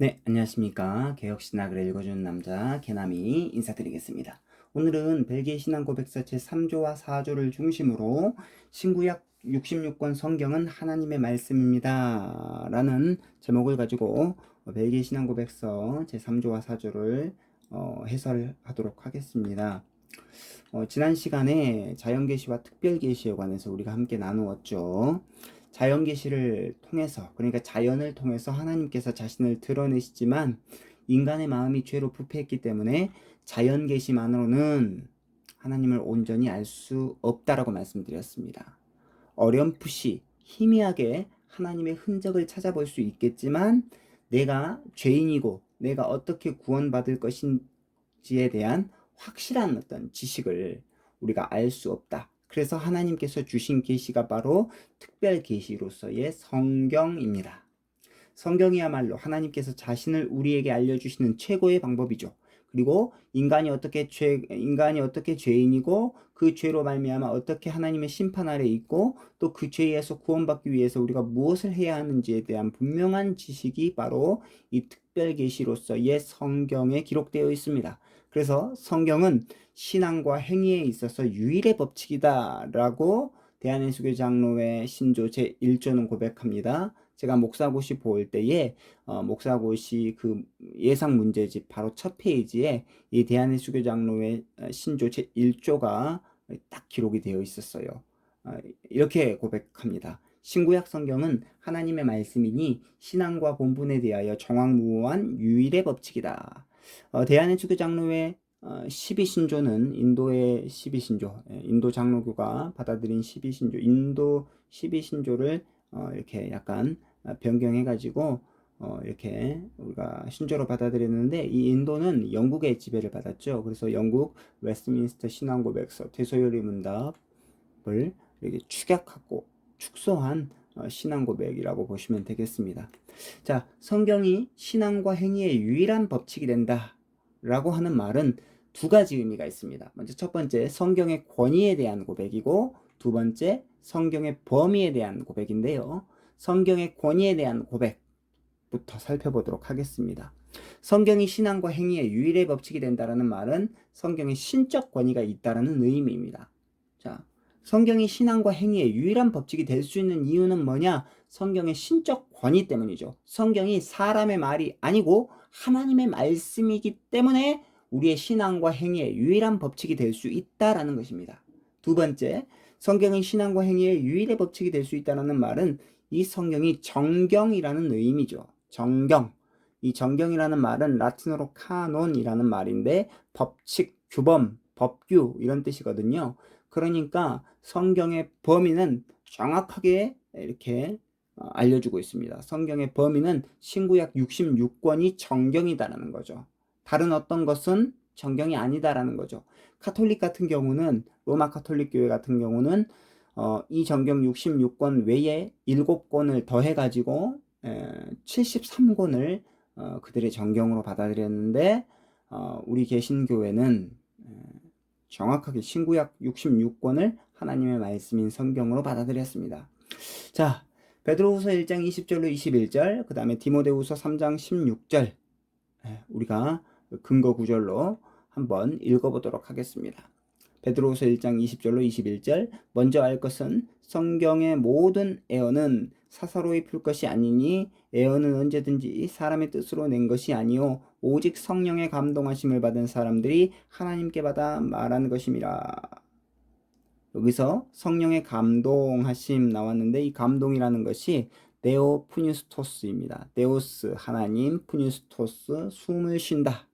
네, 안녕하십니까. 개혁신학을 읽어주는 남자, 개남이 인사드리겠습니다. 오늘은 벨기에 신앙 고백서 제3조와 4조를 중심으로 신구약 66권 성경은 하나님의 말씀입니다. 라는 제목을 가지고 벨기에 신앙 고백서 제3조와 4조를 어, 해설하도록 하겠습니다. 어, 지난 시간에 자연계시와 특별계시에 관해서 우리가 함께 나누었죠. 자연 계시를 통해서 그러니까 자연을 통해서 하나님께서 자신을 드러내시지만 인간의 마음이 죄로 부패했기 때문에 자연 계시만으로는 하나님을 온전히 알 수 없다라고 말씀드렸습니다. 어렴풋이 희미하게 하나님의 흔적을 찾아볼 수 있겠지만 내가 죄인이고 내가 어떻게 구원받을 것인지에 대한 확실한 어떤 지식을 우리가 알 수 없다. 그래서 하나님께서 주신 계시가 바로 특별 계시로서의 성경입니다. 성경이야말로 하나님께서 자신을 우리에게 알려주시는 최고의 방법이죠. 그리고 인간이 어떻게 죄 인간이 어떻게 죄인이고 그 죄로 말미암아 어떻게 하나님의 심판 아래 있고 또 그 죄에서 구원받기 위해서 우리가 무엇을 해야 하는지에 대한 분명한 지식이 바로 이 특별 계시로서의 성경에 기록되어 있습니다. 그래서 성경은 신앙과 행위에 있어서 유일의 법칙이다라고 대한예수교 장로회 신조 제 1조는 고백합니다. 제가 목사고시 볼 때에 어, 목사고시 그 예상 문제집 바로 첫 페이지에 이 대한예수교 장로회 신조 제 1조가 딱 기록이 되어 있었어요. 어, 이렇게 고백합니다. 신구약 성경은 하나님의 말씀이니 신앙과 본분에 대하여 정확무한 유일의 법칙이다. 어, 대한의 어, 12신조는 인도의 12신조, 예, 인도 장로교가 받아들인 12신조, 인도 12신조를 어, 이렇게 약간 변경해가지고 어, 이렇게 우리가 신조로 받아들였는데 이 인도는 영국의 지배를 받았죠. 그래서 영국 웨스트민스터 신앙고백서 대소요리 문답을 이렇게 축약하고 축소한 어, 신앙고백이라고 보시면 되겠습니다. 자, 성경이 신앙과 행위의 유일한 법칙이 된다. 라고 하는 말은 두 가지 의미가 있습니다. 먼저 첫 번째, 성경의 권위에 대한 고백이고, 두 번째, 성경의 범위에 대한 고백인데요. 성경의 권위에 대한 고백부터 살펴보도록 하겠습니다. 성경이 신앙과 행위의 유일의 법칙이 된다라는 말은 성경의 신적 권위가 있다라는 의미입니다. 자, 성경이 신앙과 행위의 유일한 법칙이 될 수 있는 이유는 뭐냐? 성경의 신적 권위 때문이죠. 성경이 사람의 말이 아니고 하나님의 말씀이기 때문에 우리의 신앙과 행위의 유일한 법칙이 될 수 있다라는 것입니다. 두 번째, 성경이 신앙과 행위의 유일의 법칙이 될 수 있다는 말은 이 성경이 정경이라는 의미죠. 정경. 이 정경이라는 말은 라틴어로 카논이라는 말인데 법칙, 규범, 법규 이런 뜻이거든요. 그러니까 성경의 범위는 정확하게 이렇게 어, 알려주고 있습니다. 성경의 범위는 신구약 66권이 정경이다라는 거죠. 다른 어떤 것은 정경이 아니다라는 거죠. 카톨릭 같은 경우는 로마 카톨릭 교회 같은 경우는 어, 이 정경 66권 외에 7권을 더해 가지고 73권을 어, 그들의 정경으로 받아들였는데 어, 우리 개신교회는 정확하게 신구약 66권을 하나님의 말씀인 성경으로 받아들였습니다. 자, 베드로후서 1장 20절로 21절, 그 다음에 디모데후서 3장 16절, 우리가 근거 구절로 한번 읽어보도록 하겠습니다. 베드로후서 1장 20절로 21절, 먼저 알 것은 성경의 모든 애언은 사사로이 풀 것이 아니니 애언은 언제든지 사람의 뜻으로 낸 것이 아니요 오직 성령의 감동하심을 받은 사람들이 하나님께 받아 말하는 것임이라. 여기서 성령의 감동하심 나왔는데 이 감동이라는 것이 네오 푸니스토스입니다. 네오스 하나님, 푸니스토스 숨을 쉰다.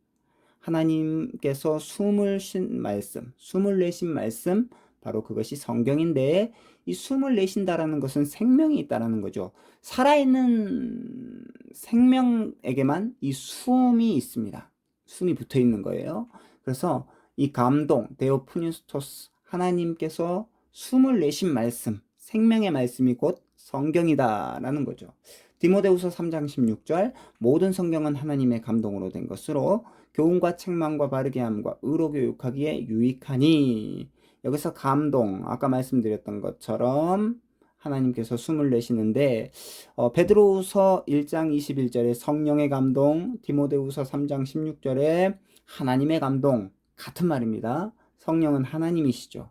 하나님께서 숨을 쉰 말씀, 숨을 내신 말씀 바로 그것이 성경인데 이 숨을 내신다라는 것은 생명이 있다라는 거죠. 살아있는 생명에게만 이 숨이 있습니다. 숨이 붙어 있는 거예요. 그래서 이 감동, 데오푸니스토스 하나님께서 숨을 내신 말씀, 생명의 말씀이 곧 성경이다라는 거죠. 디모데후서 3장 16절 모든 성경은 하나님의 감동으로 된 것으로 교훈과 책망과 바르게 함과 의로 교육하기에 유익하니 여기서 감동 아까 말씀드렸던 것처럼 하나님께서 숨을 내시는데 어, 베드로후서 1장 21절에 성령의 감동, 디모데후서 3장 16절에 하나님의 감동 같은 말입니다. 성령은 하나님이시죠.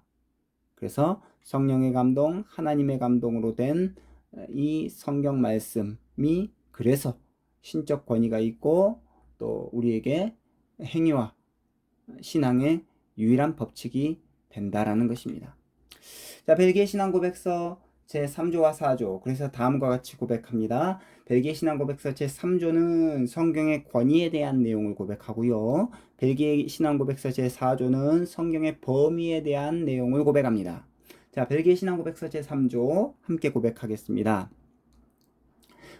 그래서 성령의 감동, 하나님의 감동으로 된 이 성경 말씀이 그래서 신적 권위가 있고 또 우리에게 행위와 신앙의 유일한 법칙이 된다라는 것입니다. 자, 벨기에 신앙 고백서 제 3조와 4조. 그래서 다음과 같이 고백합니다. 벨기에 신앙 고백서 제 3조는 성경의 권위에 대한 내용을 고백하고요. 벨기에 신앙 고백서 제 4조는 성경의 범위에 대한 내용을 고백합니다. 자, 벨기에 신앙 고백서 제 3조 함께 고백하겠습니다.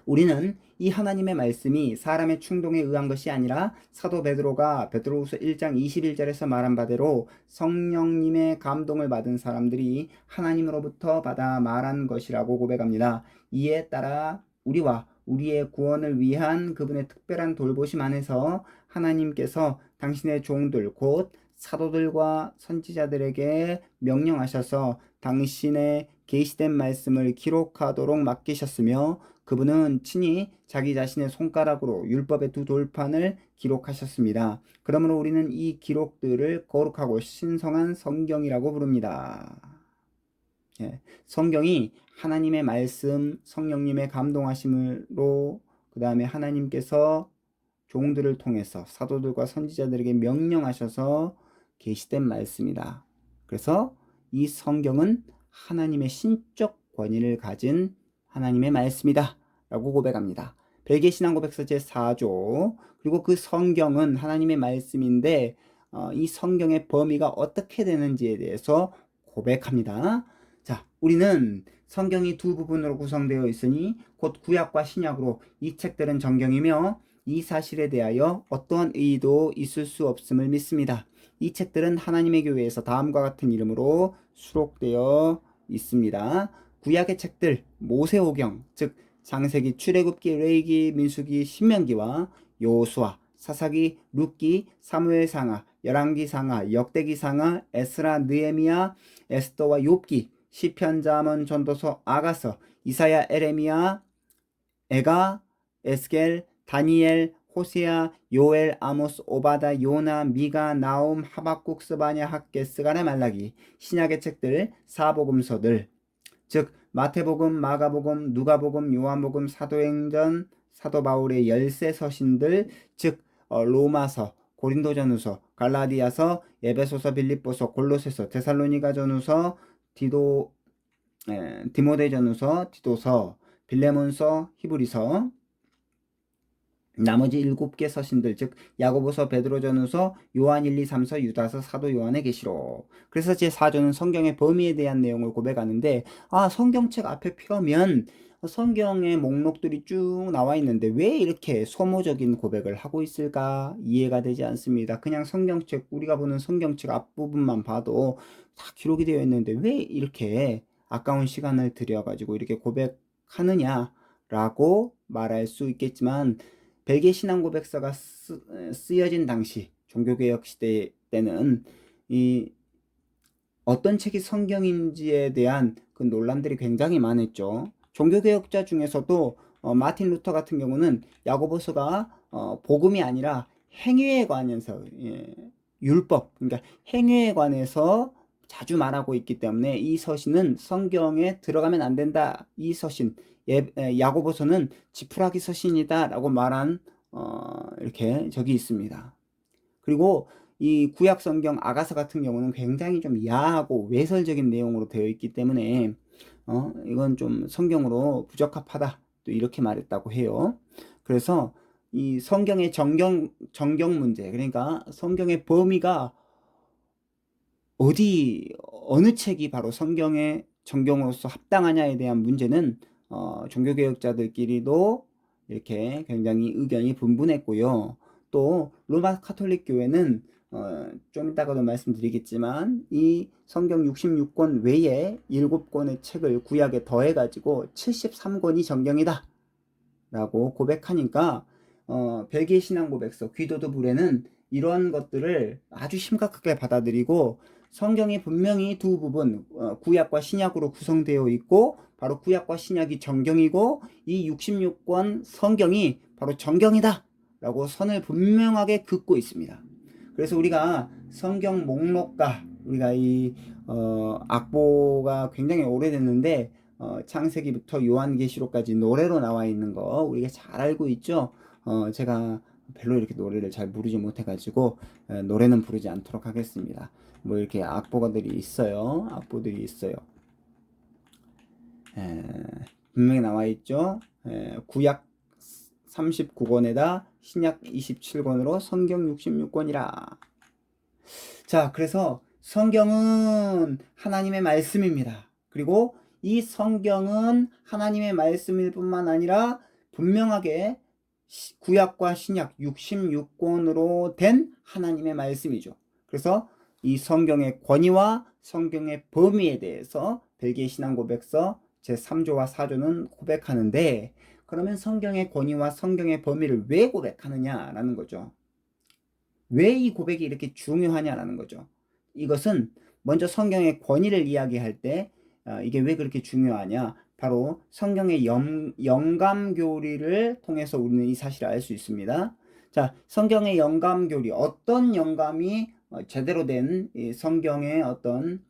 우리는 이 하나님의 말씀이 사람의 충동에 의한 것이 아니라 사도 베드로가 베드로후서 1장 21절에서 말한 바대로 성령님의 감동을 받은 사람들이 하나님으로부터 받아 말한 것이라고 고백합니다. 이에 따라 우리와 우리의 구원을 위한 그분의 특별한 돌보심 안에서 하나님께서 당신의 종들 곧 사도들과 선지자들에게 명령하셔서 당신의 계시된 말씀을 기록하도록 맡기셨으며 그분은 친히 자기 자신의 손가락으로 율법의 두 돌판을 기록하셨습니다. 그러므로 우리는 이 기록들을 거룩하고 신성한 성경이라고 부릅니다. 예, 성경이 하나님의 말씀, 성령님의 감동하심으로 그 다음에 하나님께서 종들을 통해서 사도들과 선지자들에게 명령하셔서 계시된 말씀이다. 그래서 이 성경은 하나님의 신적 권위를 가진 하나님의 말씀이다. 라고 고백합니다. 벨기에 신앙고백서 제4조 그리고 그 성경은 하나님의 말씀인데 어, 이 성경의 범위가 어떻게 되는지에 대해서 고백합니다. 자, 우리는 성경이 두 부분으로 구성되어 있으니 곧 구약과 신약으로 이 책들은 정경이며 이 사실에 대하여 어떠한 의의도 있을 수 없음을 믿습니다. 이 책들은 하나님의 교회에서 다음과 같은 이름으로 수록되어 있습니다. 구약의 책들 모세오경 즉 장세기 출애굽기 레이기 민수기 신명기와 요수아 사사기 룻기 사무엘 상하 열왕기 상하 역대기 상하 에스라 느에미야 에스더와 욥기 시편 자문 전도서 아가서 이사야 에레미야 에가 에스겔 다니엘 호세아 요엘 아모스 오바다 요나 미가 나움 하박국 스바냐 학계 스가랴 말라기 신약의 책들 사복음서들 즉 마태복음, 마가복음, 누가복음, 요한복음, 사도행전, 사도 바울의 열세 서신들, 즉 어, 로마서, 고린도전후서, 갈라디아서, 에베소서, 빌립보서, 골로새서, 데살로니가전후서, 디도 에, 디모데전후서, 디도서, 빌레몬서, 히브리서, 나머지 일곱 개 서신들 즉 야고보서, 베드로전후서, 요한 1, 2, 3서, 유다서, 사도 요한의 계시록. 그래서 제 4조는 성경의 범위에 대한 내용을 고백하는데 아 성경책 앞에 펴면 성경의 목록들이 쭉 나와 있는데 왜 이렇게 소모적인 고백을 하고 있을까 이해가 되지 않습니다. 그냥 성경책 우리가 보는 성경책 앞부분만 봐도 다 기록이 되어 있는데 왜 이렇게 아까운 시간을 들여 가지고 이렇게 고백하느냐라고 말할 수 있겠지만 벨기에 신앙 고백서가 쓰, 여진 당시 종교개혁 시대 때는 이 어떤 책이 성경인지에 대한 그 논란들이 굉장히 많았죠. 종교개혁자 중에서도 어, 마틴 루터 같은 경우는 야고보서가 어, 복음이 아니라 행위에 관해서 예, 율법 그러니까 행위에 관해서 자주 말하고 있기 때문에 이 서신은 성경에 들어가면 안 된다. 이 서신 예, 야고보서는 지푸라기 서신이다라고 말한 어, 이렇게 적이 있습니다. 그리고 이 구약 성경 아가서 같은 경우는 굉장히 좀 야하고 외설적인 내용으로 되어 있기 때문에 어, 이건 좀 성경으로 부적합하다. 또 이렇게 말했다고 해요. 그래서 이 성경의 정경 정경 문제 그러니까 성경의 범위가 어디 어느 책이 바로 성경의 정경으로서 합당하냐에 대한 문제는 어, 종교개혁자들끼리도 이렇게 굉장히 의견이 분분했고요. 또 로마 카톨릭 교회는 어, 좀 이따가도 말씀드리겠지만 이 성경 66권 외에 7권의 책을 구약에 더해 가지고 73권이 정경이다 라고 고백하니까 어, 벨기에 신앙 고백서 귀도드 불에는 이러한 것들을 아주 심각하게 받아들이고 성경이 분명히 두 부분 어, 구약과 신약으로 구성되어 있고 바로 구약과 신약이 정경이고 이 66권 성경이 바로 정경이다 라고 선을 분명하게 긋고 있습니다. 그래서 우리가 성경 목록가 우리가 이 어, 악보가 굉장히 오래됐는데 어, 창세기부터 요한계시록까지 노래로 나와 있는 거 우리가 잘 알고 있죠. 어, 제가 별로 이렇게 노래를 잘 부르지 못해가지고 에, 노래는 부르지 않도록 하겠습니다. 뭐 이렇게 악보가들이 있어요. 악보들이 있어요. 에, 분명히 나와 있죠. 에, 구약 39권에다 신약 27권으로 성경 66권이라. 자, 그래서 성경은 하나님의 말씀입니다. 그리고 이 성경은 하나님의 말씀일 뿐만 아니라 분명하게 구약과 신약 66권으로 된 하나님의 말씀이죠. 그래서 이 성경의 권위와 성경의 범위에 대해서 벨기에 신앙 고백서 제3조와 4조는 고백하는데 그러면 성경의 권위와 성경의 범위를 왜 고백하느냐라는 거죠. 왜 이 고백이 이렇게 중요하냐라는 거죠. 이것은 먼저 성경의 권위를 이야기할 때 어, 이게 왜 그렇게 중요하냐? 바로 성경의 영, 영감 교리를 통해서 우리는 이 사실을 알 수 있습니다. 자, 성경의 영감 교리 어떤 영감이 어, 제대로 된 성경의 어떤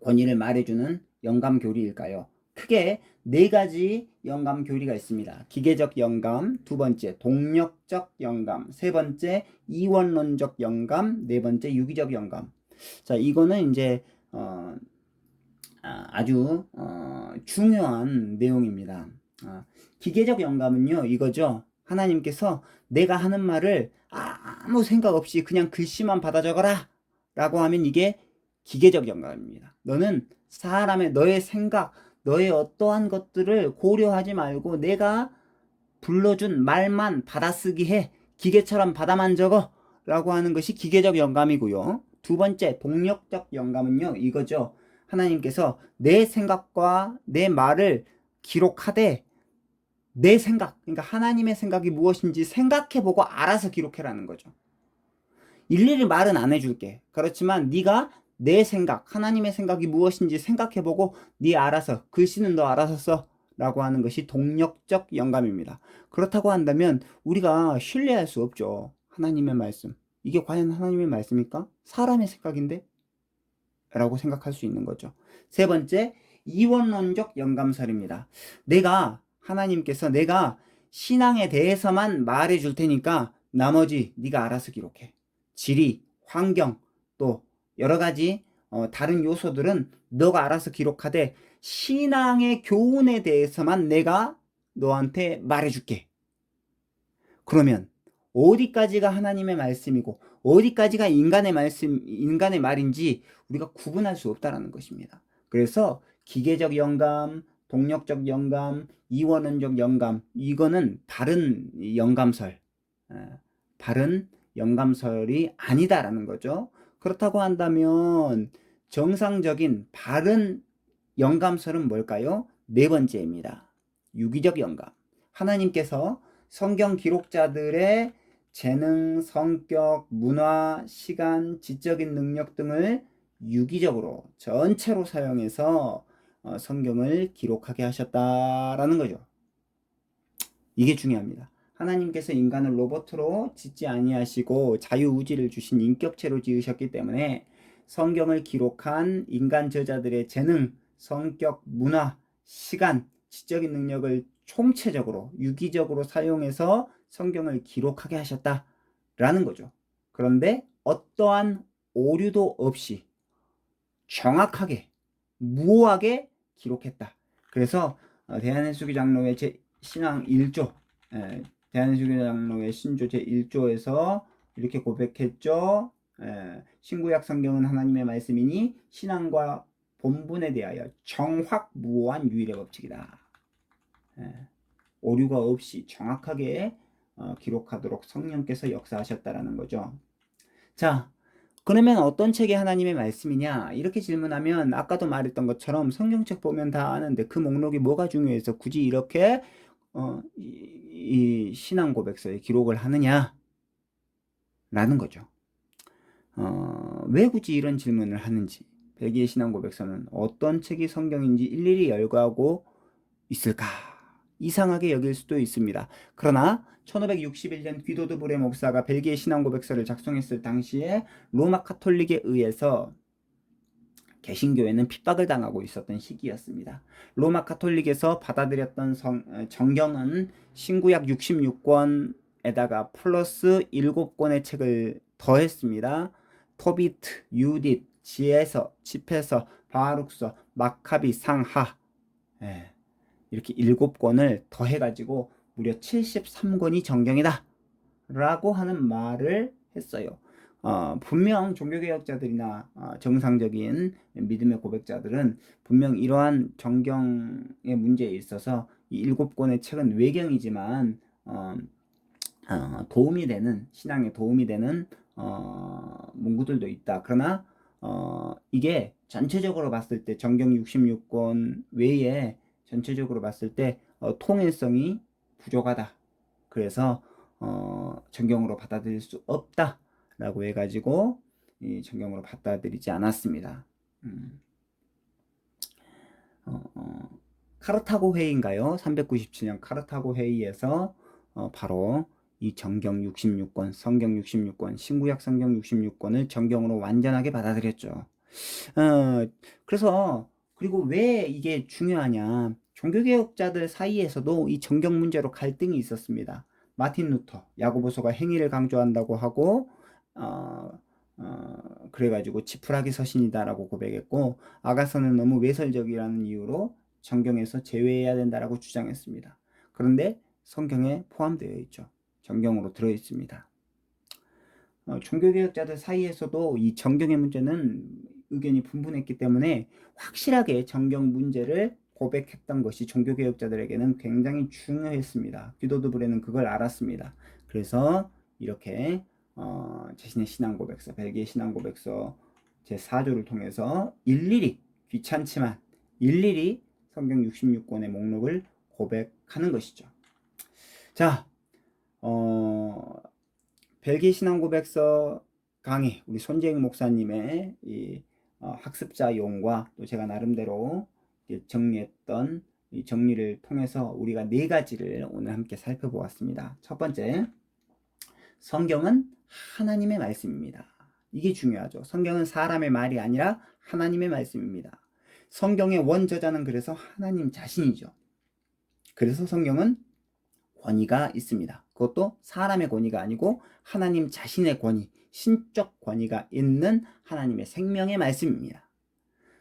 권위를 말해주는 영감 교리일까요? 크게 네 가지 영감 교리가 있습니다. 기계적 영감, 두 번째 동력적 영감, 세 번째 이원론적 영감, 네 번째 유기적 영감. 자, 이거는 이제 어, 아, 아주 어, 중요한 내용입니다. 아, 기계적 영감은요 이거죠. 하나님께서 내가 하는 말을 아 무 생각 없이 그냥 글씨만 받아 적어라 라고 하면 이게 기계적 영감입니다. 너는 사람의 너의 생각, 너의 어떠한 것들을 고려하지 말고 내가 불러준 말만 받아쓰기 해. 기계처럼 받아만 적어. 라고 하는 것이 기계적 영감이고요. 두 번째, 동력적 영감은요, 이거죠. 하나님께서 내 생각과 내 말을 기록하되 내 생각, 그러니까 하나님의 생각이 무엇인지 생각해보고 알아서 기록해라는 거죠. 일일이 말은 안 해줄게. 그렇지만 네가 내 생각, 하나님의 생각이 무엇인지 생각해보고 네 알아서 글씨는 너 알아서 써 라고 하는 것이 동력적 영감입니다. 그렇다고 한다면 우리가 신뢰할 수 없죠. 하나님의 말씀. 이게 과연 하나님의 말씀입니까? 사람의 생각인데? 라고 생각할 수 있는 거죠. 세 번째, 이원론적 영감설입니다. 내가, 하나님께서 내가 신앙에 대해서만 말해 줄 테니까 나머지 네가 알아서 기록해. 지리, 환경, 또 여러 가지 어, 다른 요소들은 너가 알아서 기록하되 신앙의 교훈에 대해서만 내가 너한테 말해줄게. 그러면 어디까지가 하나님의 말씀이고 어디까지가 인간의 말씀, 인간의 말인지 우리가 구분할 수 없다라는 것입니다. 그래서 기계적 영감, 동력적 영감, 이원론적 영감, 이거는 바른 영감설, 바른 영감설이 아니다라는 거죠. 그렇다고 한다면 정상적인 바른 영감설은 뭘까요? 네 번째입니다. 유기적 영감. 하나님께서 성경 기록자들의 재능, 성격, 문화, 시간, 지적인 능력 등을 유기적으로 전체로 사용해서 어, 성경을 기록하게 하셨다라는 거죠. 이게 중요합니다. 하나님께서 인간을 로봇으로 짓지 아니하시고 자유의지를 주신 인격체로 지으셨기 때문에 성경을 기록한 인간 저자들의 재능, 성격, 문화, 시간, 지적인 능력을 총체적으로 유기적으로 사용해서 성경을 기록하게 하셨다라는 거죠. 그런데 어떠한 오류도 없이 정확하게 무호하게 기록했다. 그래서 어, 대한해수기 장로의 제 신앙 1조 예, 대한해수기 장로의 신조 제 1조에서 이렇게 고백했죠. 예, 신구약 성경은 하나님의 말씀이니 신앙과 본분에 대하여 정확무호한 유일의 법칙이다. 예, 오류가 없이 정확하게 어, 기록하도록 성령께서 역사하셨다라는 거죠. 자, 그러면 어떤 책이 하나님의 말씀이냐? 이렇게 질문하면 아까도 말했던 것처럼 성경책 보면 다 아는데 그 목록이 뭐가 중요해서 굳이 이렇게 어, 이, 이 신앙 고백서에 기록을 하느냐? 라는 거죠. 어, 왜 굳이 이런 질문을 하는지 벨기에 신앙 고백서는 어떤 책이 성경인지 일일이 열거하고 있을까 이상하게 여길 수도 있습니다. 그러나 1561년 귀도드 브레 목사가 벨기에 신앙 고백서를 작성했을 당시에 로마 카톨릭에 의해서 개신교회는 핍박을 당하고 있었던 시기였습니다. 로마 카톨릭에서 받아들였던 성, 어, 정경은 신구약 66권에다가 플러스 7권의 책을 더했습니다. 토비트, 유딧, 지에서, 집에서, 바룩서, 마카비, 상하 예, 이렇게 7권을 더해가지고 무려 73권이 정경이다 라고 하는 말을 했어요. 어, 분명 종교개혁자들이나 어, 정상적인 믿음의 고백자들은 분명 이러한 정경의 문제에 있어서 이 일곱 권의 책은 외경이지만 어, 어, 도움이 되는 신앙에 도움이 되는 어, 문구들도 있다. 그러나 어, 이게 전체적으로 봤을 때 정경 66권 외에 전체적으로 봤을 때 어, 통일성이 부족하다. 그래서 어, 정경으로 받아들일 수 없다. 라고 해가지고 이 정경으로 받아들이지 않았습니다. 음. 어, 어, 카르타고 회의인가요? 397년 카르타고 회의에서 어, 바로 이 정경 66권, 성경 66권, 신구약 성경 66권을 정경으로 완전하게 받아들였죠. 어, 그래서 그리고 왜 이게 중요하냐? 종교개혁자들 사이에서도 이 정경 문제로 갈등이 있었습니다. 마틴 루터, 야고보서가 행위를 강조한다고 하고 어, 어, 그래가지고 지푸라기 서신이다라고 고백했고 아가서는 너무 외설적이라는 이유로 정경에서 제외해야 된다라고 주장했습니다. 그런데 성경에 포함되어 있죠. 정경으로 들어 있습니다. 어, 종교개혁자들 사이에서도 이 정경의 문제는 의견이 분분했기 때문에 확실하게 정경 문제를 고백했던 것이 종교개혁자들에게는 굉장히 중요했습니다. 기도드브레는 그걸 알았습니다. 그래서 이렇게 어, 자신의 신앙 고백서, 벨기에 신앙 고백서 제 4조를 통해서 일일이 귀찮지만 일일이 성경 66권의 목록을 고백하는 것이죠. 자, 어, 벨기에 신앙 고백서 강의 우리 손재익 목사님의 이 어, 학습자용과 또 제가 나름대로 정리했던 이 정리를 통해서 우리가 네 가지를 오늘 함께 살펴보았습니다. 첫 번째, 성경은 하나님의 말씀입니다. 이게 중요하죠. 성경은 사람의 말이 아니라 하나님의 말씀입니다. 성경의 원저자는 그래서 하나님 자신이죠. 그래서 성경은 권위가 있습니다. 그것도 사람의 권위가 아니고 하나님 자신의 권위, 신적 권위가 있는 하나님의 생명의 말씀입니다.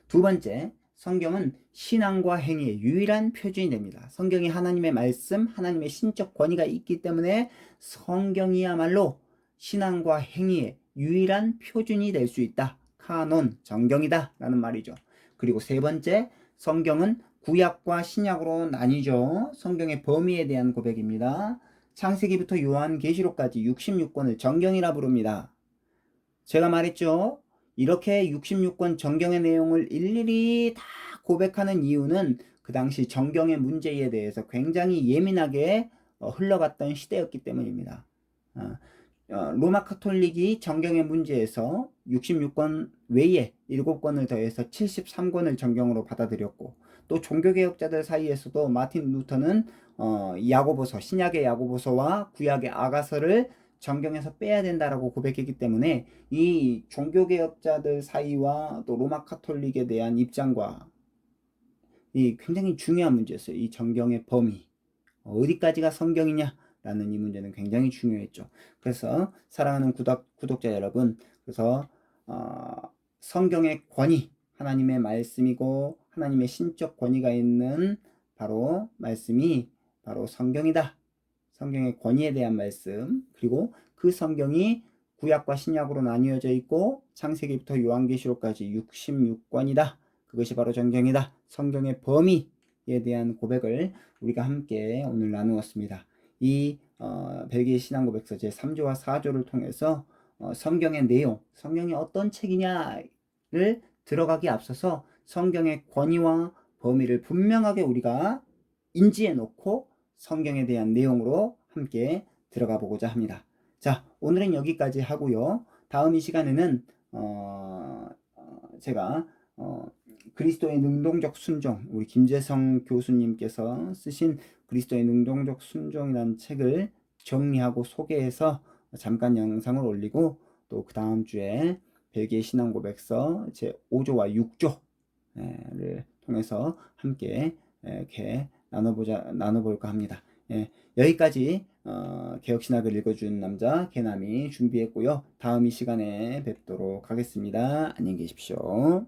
두 번째, 성경은 신앙과 행위의 유일한 표준이 됩니다. 성경이 하나님의 말씀, 하나님의 신적 권위가 있기 때문에 성경이야말로 신앙과 행위의 유일한 표준이 될 수 있다. 카논, 정경이다. 라는 말이죠. 그리고 세 번째, 성경은 구약과 신약으로 나뉘죠. 성경의 범위에 대한 고백입니다. 창세기부터 요한계시록까지 66권을 정경이라 부릅니다. 제가 말했죠. 이렇게 66권 정경의 내용을 일일이 다 고백하는 이유는 그 당시 정경의 문제에 대해서 굉장히 예민하게 어, 흘러갔던 시대였기 때문입니다. 어, 어, 로마 카톨릭이 정경의 문제에서 66권 외에 7권을 더해서 73권을 정경으로 받아들였고 또 종교개혁자들 사이에서도 마틴 루터는 야고보서 신약의 야고보서와 구약의 아가서를 정경에서 빼야 된다라고 고백했기 때문에 이 종교개혁자들 사이와 또 로마 카톨릭에 대한 입장과 이 굉장히 중요한 문제였어요. 이 정경의 범위. 어디까지가 성경이냐라는 이 문제는 굉장히 중요했죠. 그래서 사랑하는 구독, 구독자 여러분, 그래서 어, 성경의 권위, 하나님의 말씀이고 하나님의 신적 권위가 있는 바로 말씀이 바로 성경이다. 성경의 권위에 대한 말씀 그리고 그 성경이 구약과 신약으로 나뉘어져 있고 창세기부터 요한계시록까지 66권이다. 그것이 바로 정경이다. 성경의 범위에 대한 고백을 우리가 함께 오늘 나누었습니다. 이 어, 벨기에 신앙 고백서 제 3조와 4조를 통해서 어, 성경의 내용, 성경이 어떤 책이냐를 들어가기 앞서서 성경의 권위와 범위를 분명하게 우리가 인지해 놓고 성경에 대한 내용으로 함께 들어가 보고자 합니다. 자, 오늘은 여기까지 하고요. 다음 이 시간에는 어, 어, 제가 어, 그리스도의 능동적 순종 우리 김재성 교수님께서 쓰신 그리스도의 능동적 순종이라는 책을 정리하고 소개해서 잠깐 영상을 올리고 또 그 다음 주에 벨기에 신앙 고백서 제 5조와 6조를 통해서 함께 이렇게 나눠보자 나눠볼까 합니다. 예, 여기까지 어, 개혁신학을 읽어주는 남자 개남이 준비했고요. 다음 이 시간에 뵙도록 하겠습니다. 안녕히 계십시오.